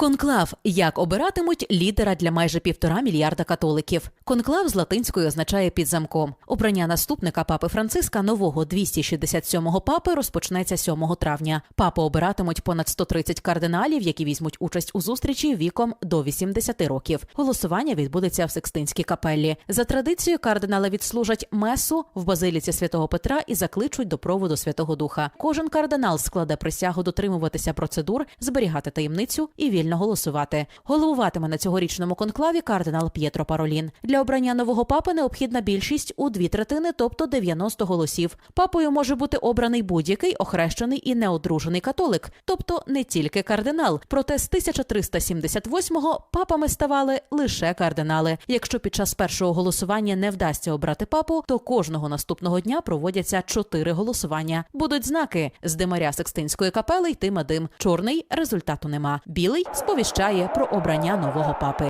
Конклав як обиратимуть лідера для майже півтора мільярда католиків. Конклав з латинської означає під замком. Обрання наступника папи Франциска нового 267-го папи розпочнеться 7 травня. Папу обиратимуть понад 130 кардиналів, які візьмуть участь у зустрічі віком до 80 років. Голосування відбудеться в Секстинській капеллі. За традицією кардинали відслужать месу в базиліці святого Петра і закличуть до проводу Святого Духа. Кожен кардинал складе присягу дотримуватися процедур, зберігати таємницю і вільно голосувати. Головуватиме на цьогорічному конклаві кардинал П'єтро Паролін. Для обрання нового папи необхідна більшість у дві третини, тобто 90 голосів. Папою може бути обраний будь-який охрещений і неодружений католик, тобто не тільки кардинал. Проте з 1378-го папами ставали лише кардинали. Якщо під час першого голосування не вдасться обрати папу, то кожного наступного дня проводяться чотири голосування. Будуть знаки з димаря Секстинської капели йтиме дим. Чорний результату нема. Білий сповіщає про обрання нового папи.